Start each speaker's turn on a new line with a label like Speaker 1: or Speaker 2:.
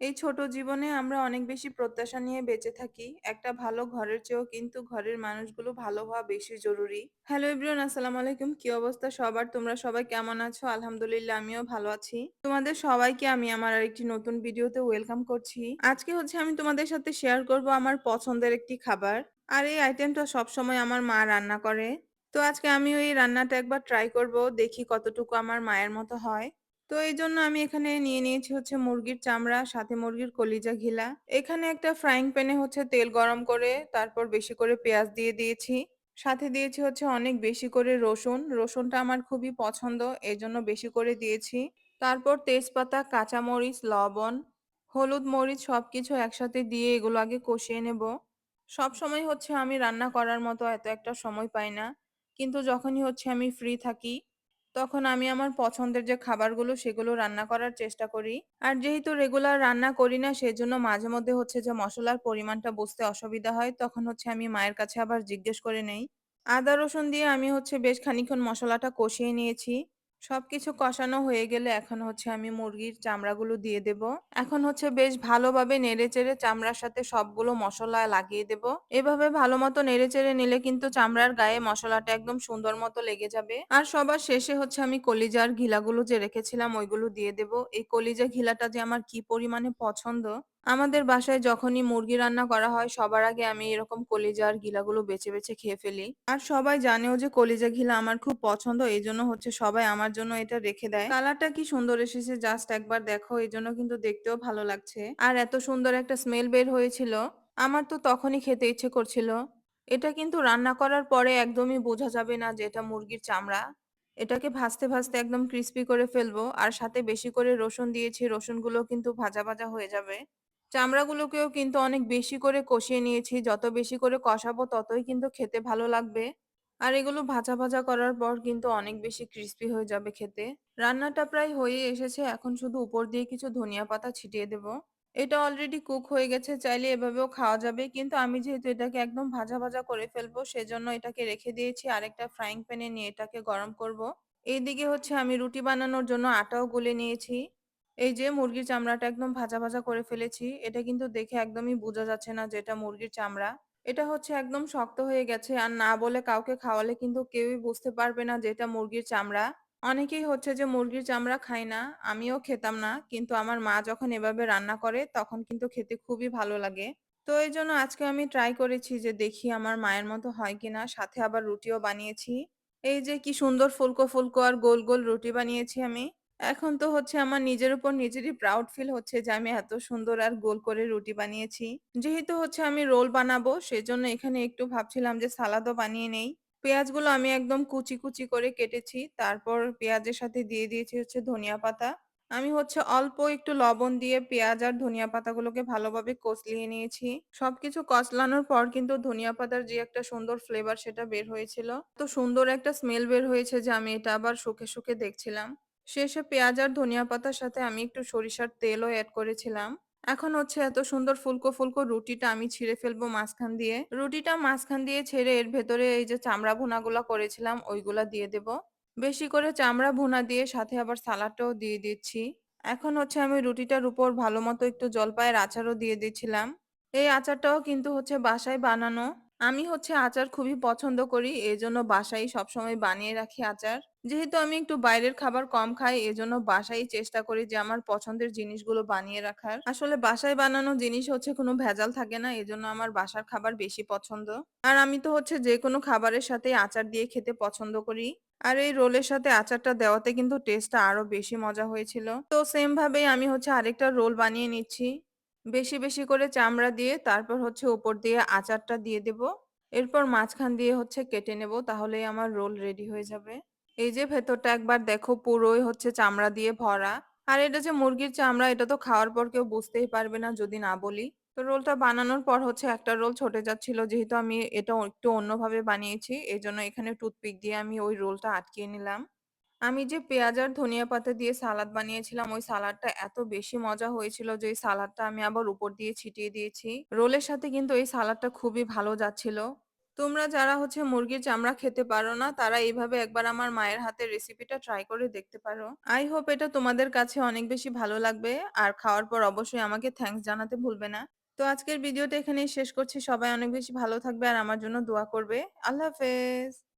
Speaker 1: এই ছোট জীবনে আমরা অনেক বেশি প্রত্যাশা নিয়ে বেঁচে থাকি। একটা ভালো ঘরের চেয়েও কিন্তু ঘরের মানুষগুলো ভালো হওয়া বেশি জরুরি। হ্যালো এভরিওয়ান, আসসালামু আলাইকুম। কি অবস্থা সবার? তোমরা সবাই কেমন আছো? আলহামদুলিল্লাহ, আমিও ভালো আছি। তোমাদের সবাইকে আমি আমার আরেকটি নতুন ভিডিওতে ওয়েলকাম করছি। আজকে হচ্ছে আমি তোমাদের সাথে শেয়ার করব আমার পছন্দের একটি খাবার। আর এই আইটেমটা সবসময় আমার মা রান্না করে। তো আজকে আমিও এই রান্নাটা একবার ট্রাই করব। দেখি কতটুকু আমার মায়ের মতো হয়। তো এই জন্য আমি এখানে নিয়ে নিয়েছি হচ্ছে মুরগির চামড়া, সাথে মুরগির কলিজা ঘিলা। এখানে একটা ফ্রাইং প্যানে হচ্ছে তেল গরম করে তারপর বেশি করে পেঁয়াজ দিয়ে দিয়েছি। সাথে দিয়েছি হচ্ছে অনেক বেশি করে রসুন। রসুনটা আমার খুবই পছন্দ, এই জন্য বেশি করে দিয়েছি। তারপর তেজপাতা, কাঁচামরিচ, লবণ, হলুদ, মরিচ সবকিছু একসাথে দিয়ে এগুলো আগে কষিয়ে নেব। সবসময় হচ্ছে আমি রান্না করার মতো এত একটা সময় পাই না। কিন্তু যখনই হচ্ছে আমি ফ্রি থাকি তখন আমি আমার পছন্দের যে খাবারগুলো সেগুলো রান্না করার চেষ্টা করি। আর যেহেতু রেগুলার রান্না করি না, সেজন্য মাঝে মধ্যে হচ্ছে যে মশলার পরিমাণটা বুঝতে অসুবিধা হয় তখন হচ্ছে আমি মায়ের কাছে আবার জিজ্ঞেস করে নেই। আদা, রসুন দিয়ে আমি হচ্ছে বেশ খানিক্ষণ মশলাটা কষিয়ে নিয়েছি। সবকিছু কষানো হয়ে গেলে এখন হচ্ছে আমি মুরগির চামড়াগুলো দিয়ে দেব। এখন হচ্ছে বেশ ভালোভাবে নেড়েচেড়ে চামড়ার সাথে সবগুলো মশলা লাগিয়ে দেব। এভাবে ভালো মতো নেড়েচেড়ে নিলে কিন্তু চামড়ার গায়ে মশলাটা একদম সুন্দর মতো লেগে যাবে। আর সবার শেষে হচ্ছে আমি কলিজার ঘিলাগুলো যে রেখেছিলাম ওইগুলো দিয়ে দেব। এই কলিজা ঘিলাটা যে আমার কি পরিমাণে পছন্দ আমাদের বাসায় যখনই মুরগি রান্না করা হয়, সবার আগে আমি এরকম কলিজা কলিজার গিলাগুলো বেছে বেছে খেয়ে ফেলি। আর সবাই জানেও যে কলিজা ঘিলা আমার খুব পছন্দ, এই জন্য হচ্ছে সবাই আমার জন্য এটা রেখে দেয়। কালারটা কি সুন্দর এসেছে, জাস্ট একবার দেখো, এই জন্য কিন্তু দেখতেও ভালো লাগছে। আর এত সুন্দর একটা স্মেল বের হয়েছিল, আমার তো তখনই খেতে ইচ্ছে করছিল। এটা কিন্তু রান্না করার পরে একদমই বোঝা যাবে না যে এটা মুরগির চামড়া। এটাকে ভাজতে ভাজতে একদম ক্রিস্পি করে ফেলব, আর সাথে বেশি করে রসুন দিয়েছি, রসুনগুলো কিন্তু ভাজা ভাজা হয়ে যাবে। চামড়াগুলোকেও কিন্তু অনেক বেশি করে কষিয়ে নিয়েছি। যত বেশি করে কষাবো ততই কিন্তু খেতে ভালো লাগবে। আর এগুলো ভাজা ভাজা করার পর কিন্তু অনেক বেশি ক্রিস্পি হয়ে যাবে খেতে। রান্নাটা প্রায় হয়ে এসেছে। এখন শুধু উপর দিয়ে কিছু ধনিয়া পাতা ছিটিয়ে দেব। এটা অলরেডি কুক হয়ে গেছে। চাইলে এভাবেও খাওয়া যাবে। কিন্তু আমি যেহেতু এটাকে একদম ভাজা ভাজা করে ফেলব, সেজন্য এটাকে রেখে দিয়েছি আরেকটা ফ্রাইং প্যানে নিয়ে এটাকে গরম করব। এইদিকে হচ্ছে আমি রুটি বানানোর জন্য আটাও গুলে নিয়েছি। এই যে মুরগির চামড়াটা একদম ভাজা ভাজা করে ফেলেছি। এটা কিন্তু দেখে একদমই বোঝা যাচ্ছে না যে এটা মুরগির চামড়া। এটা হচ্ছে একদম শক্ত হয়ে গেছে আর না বলে কাউকে খাওয়ালে কিন্তু কেউই বুঝতে পারবে না যে এটা মুরগির চামড়া। অনেকেই হচ্ছে যে মুরগির চামড়া খায় না। আমিও খেতাম না। কিন্তু আমার মা যখন এভাবে রান্না করে তখন কিন্তু খেতে খুবই ভালো লাগে। তো এই জন্য আজকে আমি ট্রাই করেছি যে দেখি আমার মায়ের মতো হয় কিনা। সাথে আবার রুটিও বানিয়েছি। এই যে কি সুন্দর ফুলকো, ফুলকো আর গোল, গোল রুটি বানিয়েছি আমি। এখন তো হচ্ছে আমার নিজের উপর নিজেরই প্রাউড ফিল হচ্ছে যে আমি এত সুন্দর আর গোল করে রুটি বানিয়েছি। যেহেতু হচ্ছে আমি রোল বানাবো সেজন্য এখানে একটু ভাবছিলাম যে সালাদও বানিয়ে নেই। পেঁয়াজগুলো আমি একদম কুচি, কুচি করে কেটেছি। তারপর পেঁয়াজের সাথে দিয়ে দিয়েছি হচ্ছে ধনিয়া পাতা। আমি হচ্ছে অল্প একটু লবণ দিয়ে পেঁয়াজ আর ধনিয়া পাতাগুলোকে ভালোভাবে কষলিয়ে নিয়েছি। সবকিছু কষলানোর পর কিন্তু ধনিয়া পাতার যে একটা সুন্দর ফ্লেভার সেটা বের হয়েছিল। তো সুন্দর একটা স্মেল বের হয়েছে যে আমি এটা আবার শুঁকে, শুঁকে দেখছিলাম। শেষে পেঁয়াজ আর ধনিয়া পাতার সাথে আমি একটু সরিষার তেলও অ্যাড করেছিলাম। এখন হচ্ছে এত সুন্দর ফুলকো, ফুলকো রুটিটা আমি ছিঁড়ে ফেলব মাঝখান দিয়ে। রুটিটা মাঝখান দিয়ে ছেড়ে এর ভেতরে এই যে চামড়া ভুনাগুলা করেছিলাম ওইগুলা দিয়ে দেব। বেশি করে চামড়া ভুনা দিয়ে সাথে আবার সালাডটাও দিয়ে দিচ্ছি। এখন হচ্ছে আমি রুটিটার উপর ভালো মতো একটু জলপাইয়ের আচারও দিয়ে দিচ্ছিলাম। এই আচারটাও কিন্তু হচ্ছে বাসায় বানানো। আমি হচ্ছে আচার খুবই পছন্দ করি। এজন্য বাসায় সবসময় বানিয়ে রাখি আচার। যেহেতু আমি একটু বাইরের খাবার কম খাই, এজন্য বাসায়ই চেষ্টা করি যে আমার পছন্দের জিনিসগুলো বানিয়ে রাখার। আসলে বাসায় বানানো জিনিস হচ্ছে কোনো ভেজাল থাকে না, এজন্য আমার বাসার খাবার বেশি পছন্দ। আর আমি তো হচ্ছে যেকোনো খাবারের সাথে আচার দিয়ে খেতে পছন্দ করি। আর এই রোলের সাথে আচারটা দেওয়াতে কিন্তু টেস্টটা আরও বেশি মজা হয়েছিল। তো সেম ভাবেই আমি হচ্ছে আরেকটা রোল বানিয়ে নিচ্ছি। বেশি, বেশি করে চামড়া দিয়ে তারপর হচ্ছে উপর দিয়ে আচারটা দিয়ে দেব। এরপর মাঝখান দিয়ে হচ্ছে কেটে নেব তাহলেই আমার রোল রেডি হয়ে যাবে। এই যে ভেতরটা একবার দেখো পুরোই হচ্ছে চামড়া দিয়ে ভরা। আর এটা যে মুরগির চামড়া এটা তো খাওয়ার পর কেউ বুঝতেই পারবে না যদি না বলি। তো রোলটা বানানোর পর হচ্ছে একটা রোল ছুটে যাচ্ছিল যেহেতু আমি এটা একটু অন্যভাবে বানিয়েছি এজন্য এখানে টুথপিক দিয়ে আমি ওই রোলটা আটকিয়ে নিলাম। আমি যে পেঁয়াজ আর ধনিয়া পাতা দিয়ে সালাদ বানিয়েছিলাম ওই সালাদটা এত বেশি মজা হয়েছিল যে সালাদটা আমি আবার উপর দিয়ে ছিটিয়ে দিয়েছি। রোলের সাথে কিন্তু এই সালাদটা খুবই ভালো যাচ্ছিল। তোমরা যারা হচ্ছে মুরগির চামড়া খেতে পারো না, তারা এইভাবে একবার আমার মায়ের হাতের রেসিপিটা ট্রাই করে দেখতে পারো। আই হোপ এটা তোমাদের কাছে অনেক বেশি ভালো লাগবে। আর খাওয়ার পর অবশ্যই আমাকে থ্যাংকস জানাতে ভুলবে না। তো আজকের ভিডিওটা এখানেই শেষ করছি। সবাই অনেক বেশি ভালো থাকবে আর আমার জন্য দোয়া করবে। আল্লাহ হাফেজ।